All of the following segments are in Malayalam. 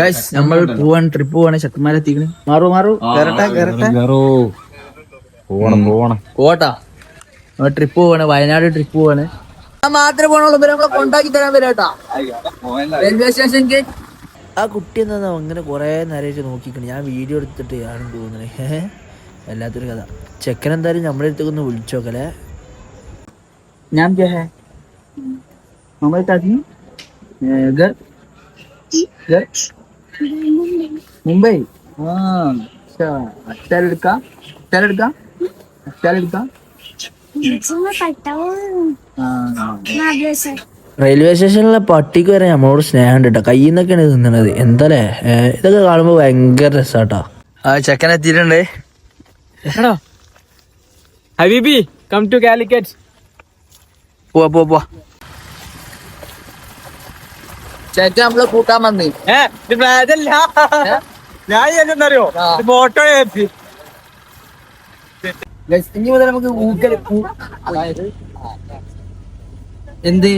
ഗൈസ് നമ്മൾ പോവാൻ ട്രിപ്പ് പോവാണ് ശക്തിമാര എത്തിക്കണ്. മാറു മാറു കയറട്ടെ കയറട്ടെ പോവണം പോവണം. പോട്ടാ നമ്മൾ ട്രിപ്പ് പോവാണ് വയനാട് ട്രിപ്പ് പോവാണ്. മാത്രമേ പോകണുള്ളൂ ഇവരെ നമ്മളെ കൊണ്ടാക്കി തരാൻ വരാട്ടാ റെയിൽവേ സ്റ്റേഷൻ ഗേറ്റ് ആ കുട്ടി എന്താ അങ്ങനെ കുറേ നേരമായിട്ട് നോക്കിക്കണം. ഞാൻ വീഡിയോ എടുത്തിട്ട് ആണ് തോന്നുന്നത് വല്ലാത്തൊരു കഥ. ചെക്കൻ എന്തായാലും നമ്മുടെ അടുത്തേക്ക് ഒന്ന് വിളിച്ചു നോക്കലേ ഞാൻ ജഹേ നമ്മൾ മുംബൈ. റെയിൽവേ സ്റ്റേഷനിലെ പട്ടിക്ക് വരെ നമ്മളോട് സ്നേഹം ഉണ്ട് കേട്ടോ കയ്യിൽ നിന്നൊക്കെയാണ് തിന്നണത്. എന്താലേ ഇതൊക്കെ കാണുമ്പോ ഭയങ്കര രസാട്ടാ. ആ ചെക്കൻ എത്തിയിട്ടുണ്ട്. ഹബീബി കം ടു കാലിക്കറ്റ് പോവാ പോവാ പോവാ. നമ്മളെ കൂട്ടാൻ വന്ന്. ഏ ഇത് അതല്ല ഞാൻ എന്താറിയോ ആ. ഫോട്ടോ Guys, ഇനി മുതൽ നമുക്ക് ഊക്കൽ അതായത് എന്ത്?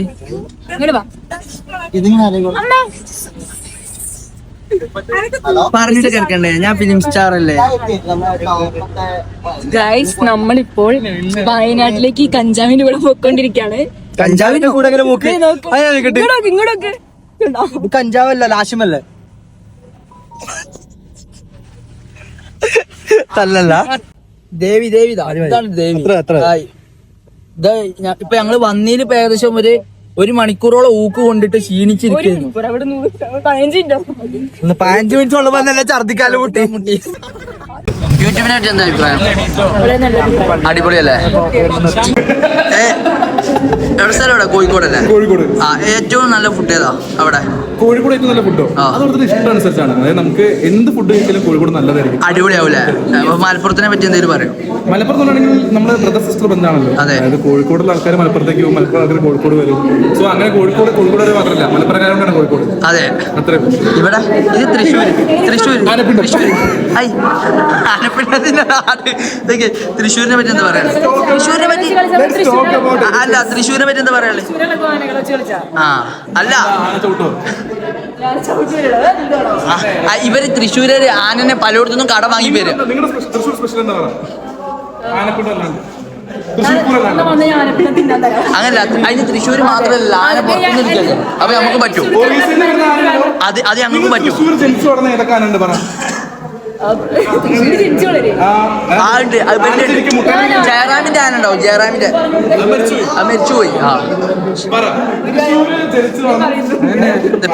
പറഞ്ഞിട്ട് കേൾക്കണ്ടേ? ഞാൻ ഫിലിം സ്റ്റാർ അല്ലേ? ഗൈസ് നമ്മളിപ്പോൾ വയനാട്ടിലേക്ക് കഞ്ചാവിന്റെ കൂടെ പോയിക്കൊണ്ടിരിക്കാണ് കഞ്ചാവിന്റെ കൂടെ. ഇങ്ങോട്ടൊക്കെ? കഞ്ചാവല്ല ലാശമല്ലേ? തല്ലല്ല. ദേവി ദേവി. ഇതാണ് ദേവി. ഇപ്പൊ ഞങ്ങൾ വന്നീൽ ഇപ്പൊ ഏകദേശം ഒരു ഒരു മണിക്കൂറോളം ഊക്ക് കൊണ്ടിട്ട് ക്ഷീണിച്ചിരിക്കുന്നു. പതിനഞ്ച് മിനിറ്റ് പതിനഞ്ച് മിനിറ്റ് ഉള്ളപ്പോ നല്ല ഛർദിക്കാലും മുട്ടി. യൂട്യൂബിനായിട്ട് എന്താ അഭിപ്രായം? അടിപൊളിയല്ലേ? എവിടെ സ്ഥലം എവിടെ? കോഴിക്കോടല്ലേ കോഴിക്കോട്. ആ ഏറ്റവും നല്ല ഫുഡ് ഏതാ അവിടെ? കോഴിക്കോട് ഏറ്റവും നല്ല ഫുഡോ ആ. അത് അവിടുത്തെ ഇഷ്ടം അനുസരിച്ചാണ് അതായത് നമുക്ക് എന്ത് ഫുഡ് കഴിച്ചാലും കോഴിക്കോട് നല്ലതായിരിക്കും. അടിപൊളിയാവൂലേ? മലപ്പുറത്തിനെ പറ്റി എന്തെങ്കിലും പറയും. മലപ്പുറത്ത് ആണെങ്കിൽ നമ്മുടെ ബ്രദർ സിസ്റ്റർ ബന്ധമാണല്ലോ. അതായത് കോഴിക്കോടുള്ള ആൾക്കാർ മലപ്പുറത്തേക്ക് പോകും മലപ്പുറം ആൾക്കാർ കോഴിക്കോട് വരും. സോ അങ്ങനെ കോഴിക്കോട് കോഴിക്കോട് വരെ മാത്രമല്ല മലപ്പുറക്കാരോടാണ് കോഴിക്കോട്. അതെ. അത്രേ ഇവിടെ? ഇത് തൃശ്ശൂർ തൃശ്ശൂർ. തൃശ്ശൂർ ഐ ഇതൊക്കെ തൃശ്ശൂരിനെ പറ്റി എന്താ പറയാ തൃശ്ശൂരിനെ പറ്റി അല്ല തൃശ്ശൂരിനെ പറ്റി എന്താ പറയാൾ ആ അല്ല. ഇവർ തൃശ്ശൂരര് ആനനെ പലയിടത്തുനിന്നും കട വാങ്ങി വരും. തൃശ്ശൂർ അങ്ങനല്ല അതിന് തൃശ്ശൂര് മാത്രമല്ല ആന പുറത്തുനിന്ന് ഇരിക്കല്ലേ? അപ്പൊ നമുക്ക് പറ്റും? അത് അത് ഞങ്ങൾക്ക് പറ്റും. തൃശ്ശൂർ ജനിച്ചു വളർന്ന ഏതൊക്കെ ആനുണ്ട് പറ തൃശ്ശൂർ ജനിച്ചു വളരെ ആ, ആ ഉണ്ട് അത് വലിയ ആനശരിക്കും മുട്ടായി ജയറാമിന്റെ. ആനുണ്ടാവും ജയറാമിന്റെ മരിച്ചു മരിച്ചുപോയി. ആ.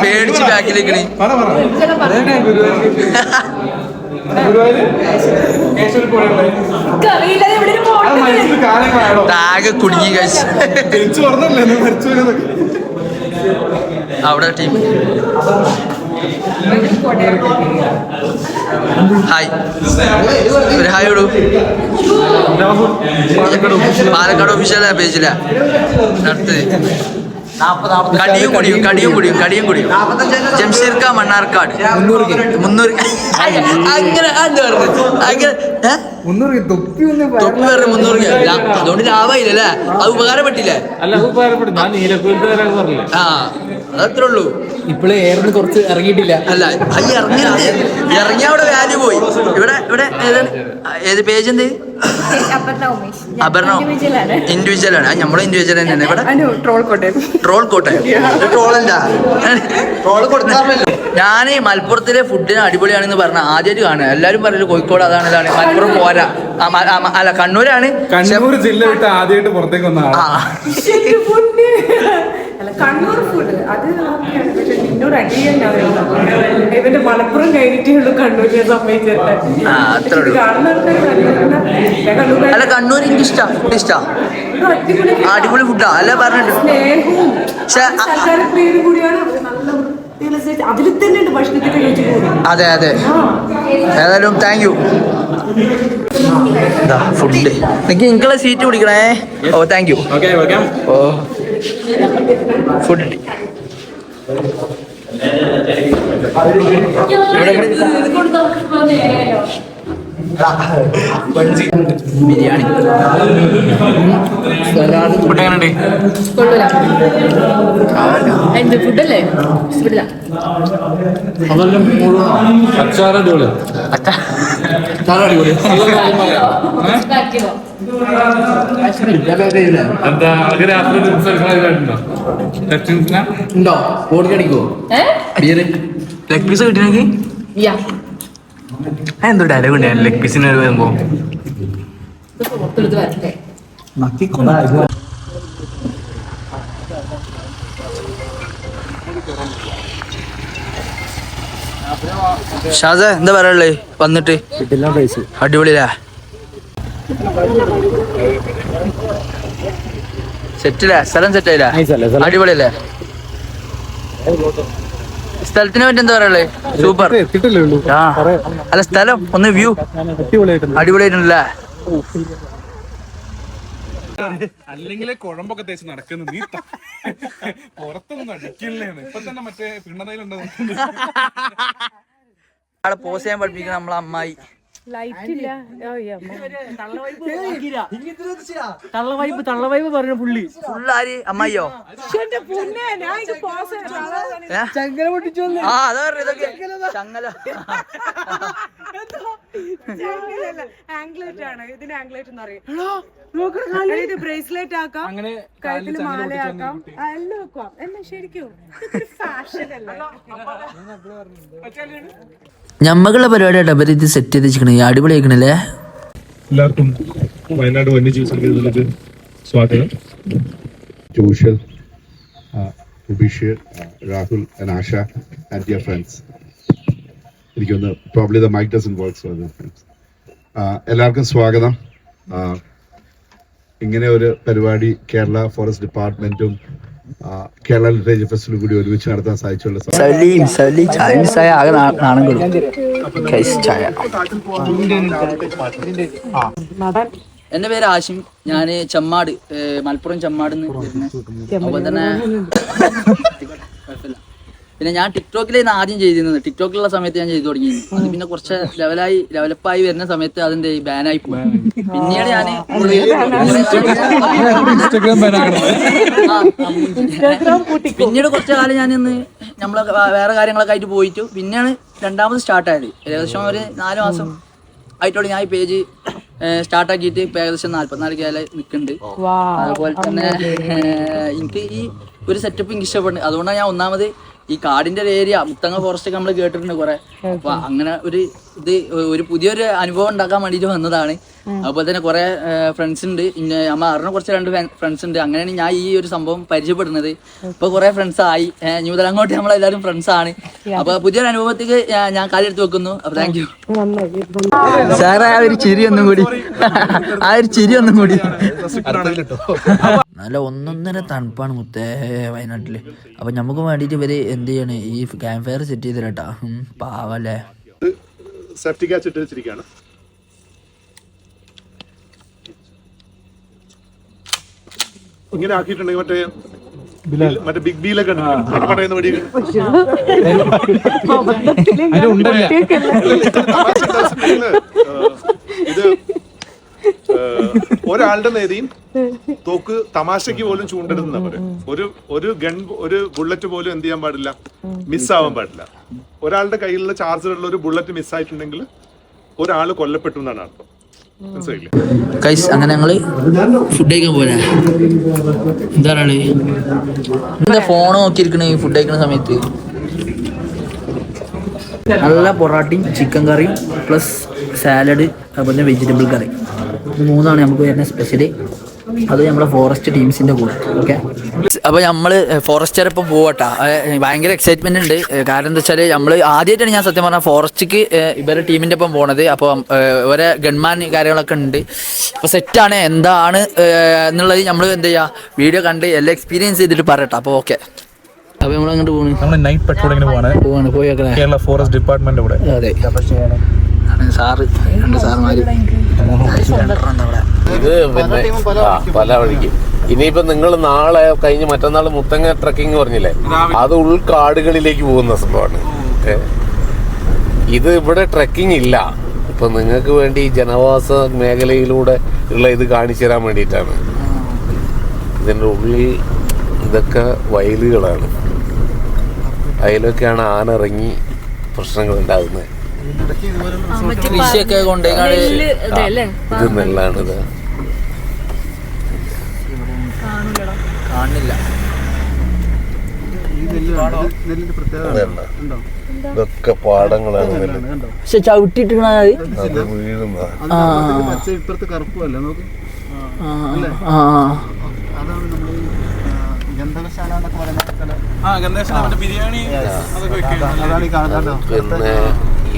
പേടിച്ച് ബാക്കിലേക്ക് ആകെ കുടുങ്ങി കഴിച്ച്. അവിടെ ടീം. ഹായ്. ഒരു ഹായ് ഇടൂ പാലക്കാട് ഒഫീഷ്യൽ പേജിലാ അടുത്ത് കടിയും കുടിയും കടിയും കുടിയും കടിയും കുടിയും. ജംഷീർക്ക മണ്ണാർക്കാട്. മുന്നൂറ് അങ്ങനെ എന്താ പറഞ്ഞത് അങ്ങനെ ഏ? തൊപ്പി പറഞ്ഞ മുന്നൂറ് അതുകൊണ്ട് ലാഭമായില്ലല്ലേ അത് ഉപകാരപ്പെട്ടില്ലേ? അല്ല അത് ഉപകാരപ്പെടും ഞാൻ നീലക്കുലത്ത് വരാൻ പറഞ്ഞില്ല? ആ അതത്രേ ഉള്ളൂ. ഇപ്പോഴേ ഏർന്ന് കുറച്ച് ഇറങ്ങിയിട്ടില്ല. അല്ല അത് ഇറങ്ങരുത് ഇറങ്ങിയ അവിടെ വാല്യൂ പോയി. ഇവിടെ ഇവിടെ ഏതാണ്? ആ, ഏത് പേജ് എന്ത്? അപർണ ഇൻഡിവിജ്വൽ ആണ്. നമ്മളെ ഇൻഡിവിജ്വൽ തന്നെയാണ് ഇവിടെ? ട്രോൾ കോട്ടയം. ട്രോൾ കോട്ടെ ട്രോളല്ല ട്രോൾ കൊടുക്കാറില്ല ഞാൻ മലപ്പുറത്തിലെ ഫുഡിന് അടിപൊളിയാണെന്ന് പറഞ്ഞ ആദ്യമായിട്ട് കാണുക. എല്ലാവരും പറയൽ കോഴിക്കോട് അതാണ് ഇതാണ്. മലപ്പുറം പോരാ. അല്ല കണ്ണൂരാണ്. കണ്ണൂർ ജില്ല വിട്ട് ആദ്യമായിട്ട് പുറത്തേക്ക് വന്ന ആ. ആളാ അല്ല കണ്ണൂർ ഫുഡ് അത് ഇവന്റെ മലപ്പുറം കഴിഞ്ഞിട്ടേ ഉള്ളൂ കണ്ണൂർ ഞാൻ സമ്മതിച്ചിട്ട് കണ്ണൂർ അല്ല കണ്ണൂർ എനിക്ക് ഇഷ്ടാ ഫുഡ് ഇഷ്ടാ. അടിപൊളി അടിപൊളി ഫുഡാ അല്ല പറഞ്ഞിട്ട്? അതെ അതെ. ഏതായാലും താങ്ക് യു ഫുഡ് നിങ്ങൾക്ക് നിങ്ങളെ സീറ്റ് പിടിക്കണേ. ഓ താങ്ക് യു വെൽക്കം ഓ. ഫുഡ് ബിരിയാണി സലാഡ് ഫുഡ് എന്ത് ഫുഡല്ലേ അച്ചാർ അടിപൊളി. എന്താ രാത്രി ഉണ്ടോ ഓടിക്കടിക്കോ ബിയർ ലെഗ് പീസ് കിട്ടിയെങ്കിൽ യാ എന്തോ ഡയലോഗ് ലെഗ് പീസിന് വരുമ്പോ ഷാജ എന്താ പറയാനുള്ളേ? വന്നിട്ട്. അടിപൊളിയാ സെറ്റില്ല സ്ഥലം സെറ്റായില്ല അടിപൊളിയല്ലേ? സ്ഥലത്തിനെ പറ്റി എന്താ പറയാനുള്ളേ? സൂപ്പർ ആ. അല്ല സ്ഥലം ഒന്ന് വ്യൂ അടിപൊളിയായിട്ടുണ്ട്. അടിപൊളിയായിട്ടുണ്ടല്ലേ? അല്ലെങ്കിലേ കുഴമ്പൊക്കെ തേച്ച് നടക്കുന്നു. നീ ത- പുറത്തൊന്നും അടിക്കില്ലേന്ന് ഇപ്പൊ തന്നെ മറ്റേ പിണ്ണതയിലുണ്ടോ? അവിടെ പോസ് ചെയ്യാൻ പഠിപ്പിക്കുന്ന നമ്മളെ അമ്മായി. ലൈറ്റ് ഇല്ല. തള്ള വൈബ് പറഞ്ഞ പുള്ളി. ആര് അമ്മായിയോ? എന്റെ പൊന്നെ ഞാൻ ഇത് പോസ് ഏ? ആ അതാ ഇതൊക്കെ ചങ്ങല ആംഗ്ലേറ്റ് ആണ്. ഇതിന് ആംഗ്ലേറ്റ് എന്ന് പറയും. ഇത് ബ്രേസ്ലെറ്റ് ആക്കാം. അങ്ങനെ കഴുത്തിൽ മാലയാക്കാം ആക്കാം. എല്ലാം വെക്കാം എന്നാ ശരിക്കും. ഫാഷൻ അല്ലേ? ഞമ്മക്കുള്ള പരിപാടിയായിട്ട് സെറ്റ് ചെയ്ത് വെച്ചിക്കണേ അടിപൊളിയാക്കണല്ലേ? എല്ലാവർക്കും വയനാട് വന്യജീവി സങ്കേതത്തിലേക്ക് സ്വാഗതം Joshal uh, Rahul and and friends and dear എനിക്കൊന്ന് probably the mic doesn't work so friends എല്ലാവർക്കും സ്വാഗതം. ഇങ്ങനെ ഒരു പരിപാടി കേരള ഫോറസ്റ്റ് ഡിപ്പാർട്ട്മെന്റും കേരള ലിറ്ററേച്ചർ ഫെസ്റ്റിൽ കൂടി ഒരുമിച്ച് നടത്താൻ സാധിച്ചുള്ള സലീം സലീം ചായ മിസ്സായ ആകെ നാണം കൊടുക്കും ചായ. എന്റെ പേര് ആശിം. ഞാൻ ചെമ്മാട് മലപ്പുറം ചെമ്മാട്. അതുപോലെ തന്നെ. പിന്നെ ഞാൻ ടിക്ടോക്കിലായിരുന്നു ആദ്യം ചെയ്തിരുന്നത്. ടിക്ടോക്കിലുള്ള സമയത്ത് ഞാൻ ചെയ്തു തുടങ്ങി. അത് പിന്നെ കുറച്ച് ലെവലായി ഡെവലപ്പായി വരുന്ന സമയത്ത് അതിന്റെ ബാനായി പോയി. പിന്നീട് ഞാൻ പിന്നീട് കുറച്ച് കാലം ഞാൻ ഇന്ന് നമ്മളെ വേറെ കാര്യങ്ങളൊക്കെ ആയിട്ട് പോയിട്ടു. പിന്നെയാണ് രണ്ടാമത് സ്റ്റാർട്ടായത് ഏകദേശം ഒരു നാല് മാസം ആയിട്ടുള്ള ഞാൻ ഈ പേജ് സ്റ്റാർട്ടാക്കിയിട്ട് ഇപ്പൊ ഏകദേശം നാല്പത്തിനാല് കേല നിൽക്കുന്നുണ്ട് അതുപോലെ തന്നെ എനിക്ക് ഈ ഒരു സെറ്റപ്പ് എനിക്ക് ഇഷ്ടപ്പെടുന്നുണ്ട് അതുകൊണ്ടാണ് ഞാൻ ഒന്നാമത് ഈ കാടിന്റെ ഒരു ഏരിയ മുത്തങ്ങ ഫോറസ്റ്റ് ഒക്കെ നമ്മൾ കേട്ടിട്ടുണ്ട് കുറെ. അപ്പൊ അങ്ങനെ ഒരു ഇത് ഒരു പുതിയൊരു അനുഭവം ഉണ്ടാക്കാൻ വേണ്ടിയിട്ട് വന്നതാണ്. അതുപോലെ തന്നെ കുറെ ഫ്രണ്ട്സ് ഉണ്ട്. ഇന്ന അമ്മ അറിഞ്ഞ കുറച്ച് രണ്ട് ഫ്രണ്ട്സ് ഉണ്ട്. അങ്ങനെയാണ് ഞാൻ ഈ ഒരു സംഭവം പരിചയപ്പെടുന്നത്. ഇപ്പൊ കുറെ ഫ്രണ്ട്സ് ആയി. ന്യൂ തലങ്ങോട്ട് നമ്മളെല്ലാവരും ഫ്രണ്ട്സ് ആണ്. അപ്പൊ പുതിയൊരു അനുഭവത്തേക്ക് ഞാൻ- കാലെടുത്ത് വെക്കുന്നു. അപ്പൊ താങ്ക് യു സാറേ ആ ഒരു ചിരി ഒന്നും കൂടി. ആ ഒരു ചിരി ഒന്നും കൂടി. നല്ല ഒന്നൊന്നര തണുപ്പാണ് മുത്തേ വയനാട്ടിൽ. അപ്പൊ നമുക്ക് വേണ്ടിട്ട് ഇവർ എന്ത് ചെയ്യണേ? ഈ ക്യാമ്പ് ഫയർ സെറ്റ് ചെയ്തിട്ടാ പാവല്ലേ. സേഫ്റ്റി ക്യാച്ച് ഇട്ട് വെച്ചിരിക്കുകയാണ്. ഇങ്ങനെ ആക്കിയിട്ടുണ്ടെങ്കിൽ മറ്റേ മറ്റേ ബിഗ് ബിയിലൊക്കെ പറയുന്ന വെടി ഇത് ഒരാളുടെ നേരെയും തോക്ക് തമാശക്ക് പോലും ചൂണ്ടരുതെന്ന് പറയും ഒരു ഒരു ഗൺ ഒരു ബുള്ളറ്റ് പോലും എന്ത് ചെയ്യാൻ പാടില്ല. മിസ്സാവാൻ പാടില്ല. ഒരാളുടെ കയ്യിലുള്ള ചാർജറുള്ള ഒരു ബുള്ളറ്റ് മിസ്സായിട്ടുണ്ടെങ്കിൽ ഒരാൾ കൊല്ലപ്പെട്ടു എന്നാണ് അർത്ഥം. കൈസ് അങ്ങനെ ഞങ്ങൾ ഫുഡ് കഴിക്കാൻ പോരാ എന്താണ് എന്താ ഫോൺ നോക്കിയിരിക്കണ? ഈ ഫുഡ് കഴിക്കുന്ന സമയത്ത്. നല്ല പൊറാട്ടയും ചിക്കൻ കറിയും പ്ലസ് സാലഡ് അതുപോലെ വെജിറ്റബിൾ കറി. മൂന്നാണ് നമുക്ക് വരുന്ന സ്പെഷ്യൽ അത് നമ്മുടെ ഫോറസ്റ്റ് ടീംസിന്റെ കൂടെ ഓക്കെ അപ്പോൾ നമ്മൾ ഫോറസ്റ്റർ ഇപ്പം പോവട്ടാ. ഭയങ്കര എക്സൈറ്റ്മെന്റ് ഉണ്ട്. കാരണം എന്താ വെച്ചാൽ നമ്മൾ ആദ്യമായിട്ടാണ് ഞാൻ സത്യം പറഞ്ഞാൽ ഫോറസ്റ്റിക്ക് ഇവരെ ടീമിന്റെ ഒപ്പം പോണത്. അപ്പോൾ ഒരേ ഗൺമാൻ കാര്യങ്ങളൊക്കെ ഉണ്ട്. അപ്പൊ സെറ്റാണ് എന്താണ് എന്നുള്ളത് നമ്മൾ എന്ത് ചെയ്യാ വീഡിയോ കണ്ട് എല്ലാം എക്സ്പീരിയൻസ് ചെയ്തിട്ട് പറയട്ടെ. അപ്പോൾ ഓക്കെ അപ്പൊ നമ്മൾ അങ്ങോട്ട് പോകുന്നു നമ്മൾ നൈറ്റ് പെട്രോളിങ്ങിന് പോവാണ്. പോവാണ് പോയേക്കണേ കേരള ഫോറസ്റ്റ് ഡിപ്പാർട്ട്മെന്റ് കൂടെ. അതെ. ആണ് സാറ് രണ്ട് സാറുമാര്. ഇത് പിന്നെ പല വഴിക്ക് ഇനിയിപ്പോ നിങ്ങൾ നാളെ കഴിഞ്ഞ് മറ്റന്നാൾ മുത്തങ്ങ ട്രക്കിംഗ് പറഞ്ഞില്ലേ? അത് ഉൾക്കാടുകളിലേക്ക് പോകുന്ന സംഭവമാണ്. ഇത് ഇവിടെ ട്രക്കിംഗ് ഇല്ല. ഇപ്പൊ നിങ്ങൾക്ക് വേണ്ടി ജനവാസ മേഖലയിലൂടെ ഉള്ള ഇത് കാണിച്ചു തരാൻ വേണ്ടിയിട്ടാണ്. ഇതിന്റെ ഉള്ളിൽ ഇതൊക്കെ വയലുകളാണ്. അതിലൊക്കെയാണ് ആന ഇറങ്ങി പ്രശ്നങ്ങൾ ഉണ്ടാകുന്നത് കൃഷിയൊക്കെ ഇതല്ലേ? ഇത് നെല്ലാണിത് കാണില്ല. ഇതല്ല. ഇതൊക്കെ പാടങ്ങളാണ് പക്ഷെ വീഴുന്ന ഇപ്പുറത്ത് കറുപ്പല്ല നോക്ക് ആ അതാണ് നമ്മൾ ഗന്ധകശാല ബിരിയാണി അതാണ് ഈ കാണുന്നത് പിന്നെ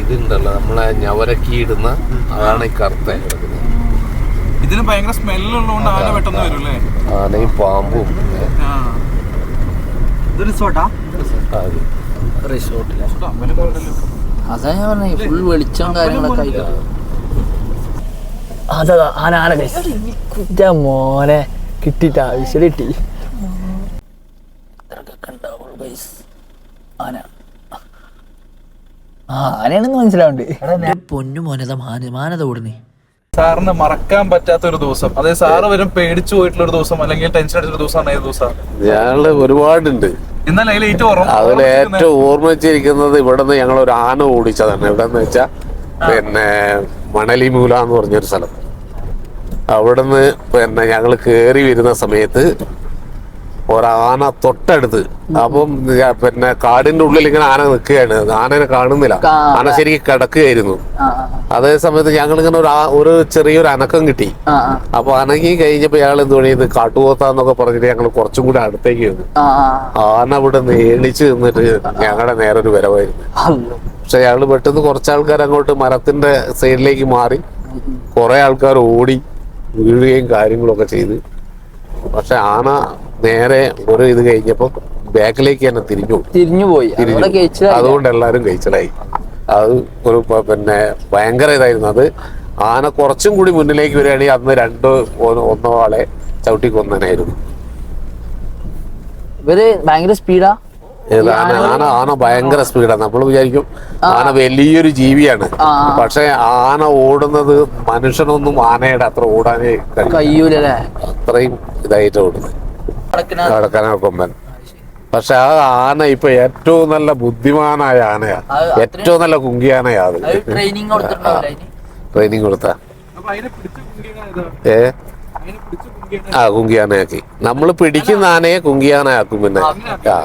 ഇതുണ്ടല്ലോ നമ്മളെ ഞവരക്കി ഇടുന്ന അതാണ് ഈ കറുത്ത കിടക്കുന്നത് ഇതിന് ഭയങ്കര സ്മെല്ലുള്ളതുകൊണ്ട് ആന പെട്ടെന്ന് വരും അല്ലേ ആനയും പാമ്പും ആ ഇത് റിസോർട്ടാ അത് റിസോർട്ടിൽ അതാ ഞാൻ പറഞ്ഞ ഫുൾ വെളിച്ചം കാര്യങ്ങളൊക്കെ അതാ ആന ആന കുറ്റ മോനെ കിട്ടിട്ടാ വിശൽ കിട്ടി ഇതൊക്കെ ഉണ്ടാവുള്ളൂ guys. ആന ആ ആനയാണെന്ന് പൊന്നു മോനത മാന മാനത ഓടുന്നേ. സാറിന് മറക്കാൻ പറ്റാത്ത ഒരു ദിവസം. അതായത് സാറ് വരും പേടിച്ചു പോയിട്ടുള്ള ഒരു ദിവസം അല്ലെങ്കിൽ ടെൻഷൻ അടിച്ച ദിവസമാണ് ഏത് ദിവസം? ഞങ്ങൾ ഒരുപാടുണ്ട്. എന്നാൽ അതിൽ ഏറ്റവും ഓർമ്മ അതിൽ ഏറ്റവും ഓർമ്മിച്ചിരിക്കുന്നത് ഇവിടുന്ന് ഞങ്ങൾ ഒരു ആന ഓടിച്ചതാണ്. എവിടെന്ന് വെച്ചാ പിന്നെ മണലി മൂല എന്ന് പറഞ്ഞൊരു സ്ഥലം. അവിടുന്ന് പിന്നെ ഞങ്ങൾ കേറി വരുന്ന സമയത്ത് ഒരാന തൊട്ടടുത്ത്. അപ്പം പിന്നെ കാടിന്റെ ഉള്ളിൽ ഇങ്ങനെ ആന നിൽക്കുകയാണ്. ആനനെ കാണുന്നില്ല. ആന ശരിക്കും കിടക്കുകയായിരുന്നു. അതേ സമയത്ത് ഞങ്ങൾ ഇങ്ങനെ ഒരു ഒരു ചെറിയൊരു അനക്കം കിട്ടി. അപ്പൊ അനങ്ങി കഴിഞ്ഞപ്പോ ഇയാൾ എന്ത് പണി ഇത് കാട്ടുപോത്താന്നൊക്കെ പറഞ്ഞിട്ട് ഞങ്ങൾ കുറച്ചും കൂടി അടുത്തേക്ക് വന്നു. ആന ഇവിടെ നേളിച്ച് നിന്നിട്ട് ഞങ്ങളുടെ നേരെ ഒരു വരവായിരുന്നു. പക്ഷെ ഞങ്ങൾ പെട്ടെന്ന് കുറച്ച് ആൾക്കാർ അങ്ങോട്ട് മരത്തിന്റെ സൈഡിലേക്ക് മാറി. കുറെ ആൾക്കാർ ഓടി വീഴുകയും കാര്യങ്ങളൊക്കെ ചെയ്ത്. പക്ഷെ ആന നേരെ ഒരു ഇത് കഴിഞ്ഞപ്പോ ബാക്കിലേക്ക് തന്നെ തിരിഞ്ഞു തിരിഞ്ഞു പോയി. അതുകൊണ്ട് എല്ലാവരും കഴിച്ചലായി അത് ഒരു പിന്നെ ഭയങ്കര ഇതായിരുന്നു. അത് ആന കുറച്ചും കൂടി മുന്നിലേക്ക് വരികയാണെങ്കിൽ അന്ന് രണ്ട് ഒന്നോ ആളെ ചവിട്ടി കൊന്നനായിരുന്നു. ഇവർ ഭയങ്കര സ്പീഡാ? ആന ആന ആന ഭയങ്കര സ്പീഡാണ് നമ്മൾ വിചാരിക്കും ആന വലിയൊരു ജീവിയാണ്. പക്ഷെ ആന ഓടുന്നത് മനുഷ്യനൊന്നും ആനയുടെ അത്ര ഓടാനേ കഴിയൂല അത്രയും ഇതായിട്ട് ഓടുന്നത്. കടക്കാന കൊമ്പൻ പക്ഷെ ആ ആന ഇപ്പൊ ഏറ്റവും നല്ല ബുദ്ധിമാനായ ആനയാ. ഏറ്റവും നല്ല കുങ്കിയാനയാ അത്. ട്രെയിനിങ് കൊടുത്ത. ഏ? ആ കുങ്കിയാനയാക്കി. നമ്മൾ പിടിക്കുന്ന ആനയെ കുങ്കിയാനയാക്കും പിന്നെ. ആ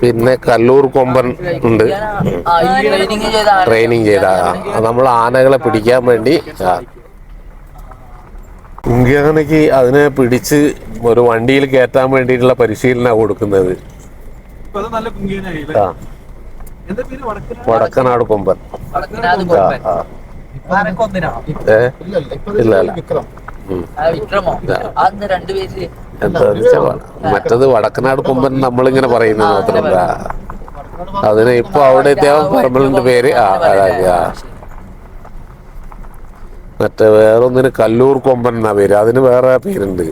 പിന്നെ കല്ലൂർ കൊമ്പൻ ഉണ്ട്. ആ, ഈ ട്രെയിനിങ് ചെയ്ത ട്രെയിനിങ് ചെയ്ത നമ്മൾ ആനകളെ പിടിക്കാൻ വേണ്ടി ആ. കുങ്കിയാനയ്ക്ക് അതിനെ പിടിച്ച് ഒരു വണ്ടിയിൽ കയറ്റാൻ വേണ്ടിയിട്ടുള്ള പരിശീലനം കൊടുക്കുന്നത്. ഇപ്പൊ നല്ല കുങ്കിയനായി അല്ലേ? ആ. എന്താ പേര്? വടക്കനാട്? കൊമ്പൻ. ഇല്ല മറ്റത് വടക്കനാട് കൊമ്പൻ നമ്മളിങ്ങനെ പറയുന്നത് മാത്രമല്ല അതിന് ഇപ്പൊ അവിടെ പറമ്പലിന്റെ പേര്. ആ അതായത് ആ. മറ്റേ വേറൊന്നിന് കല്ലൂർ കൊമ്പൻ എന്നാ പേര്. അതിന് വേറെ പേരുണ്ട്.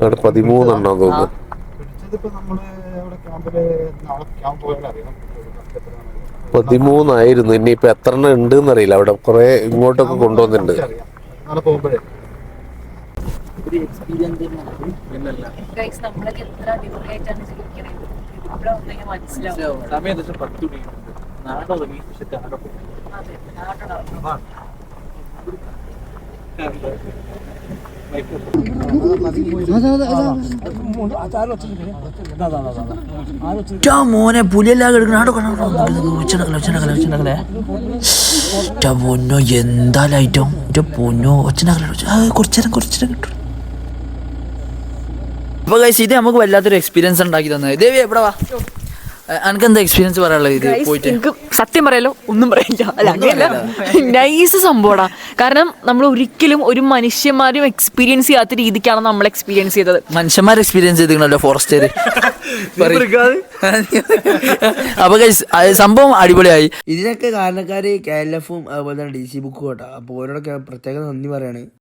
അവിടെ പതിമൂന്നെണ്ണം തോന്നുന്നു. പതിമൂന്നായിരുന്നു. ഇനിയിപ്പോ എത്ര എണ്ണം ഉണ്ട് എന്നറിയില്ല അവിടെ കുറെ ഇങ്ങോട്ടൊക്കെ കൊണ്ടുവന്നിട്ടുണ്ട്. ഒരു എക്സ്പീരിയൻസ് ഗൈസ് നമ്മളൊക്കെ എത്ര അടിപൊളിയായിട്ടാണ് ജീവിക്കണത്. ഇവിടെ ഒന്നെങ്കിൽ മനസ്സിലാവും. സമയം ഏകദേശം പത്ത് മണി നാളെ തുടങ്ങി. പക്ഷെ കാടൊക്കെ അതെ നാട്ടിലാണ് മോനെ പുലിയെല്ലാം കിടക്കണ. പൊന്നോ എന്താ ലൈറ്റോ പൊന്നോ ഒച്ചനകല കുറച്ചേരം കുറച്ചേരം കിട്ടും. അപ്പൊ കഴിച്ച് ഇത് നമുക്ക് വല്ലാത്തൊരു എക്സ്പീരിയൻസ് ഉണ്ടാക്കി തന്നത്. ദേവി എവിടെ വാ. എനിക്ക് എന്താ എക്സ്പീരിയൻസ് പറയാനുള്ളത് ഇത് പോയിട്ട്? എനിക്ക് സത്യം പറയാലോ ഒന്നും പറയില്ല. അല്ല അങ്ങനെയല്ല. നൈസ് സംഭവടാ. കാരണം നമ്മൾ ഒരിക്കലും ഒരു മനുഷ്യന്മാരും എക്സ്പീരിയൻസ് ചെയ്യാത്ത രീതിക്കാണ് നമ്മൾ എക്സ്പീരിയൻസ് ചെയ്തത്. മനുഷ്യന്മാർ എക്സ്പീരിയൻസ് ചെയ്തിട്ടുണ്ടല്ലോ ഫോറസ്റ്റേര് അപ്പൊ സംഭവം അടിപൊളിയായി. ഇതിനൊക്കെ കാരണക്കാര് കെ എൽ എഫും അതുപോലെ തന്നെ ഡി സി ബുക്കും കേട്ടോ. അപ്പൊ ഓരോടൊക്കെ പ്രത്യേകം നന്ദി പറയാണ്.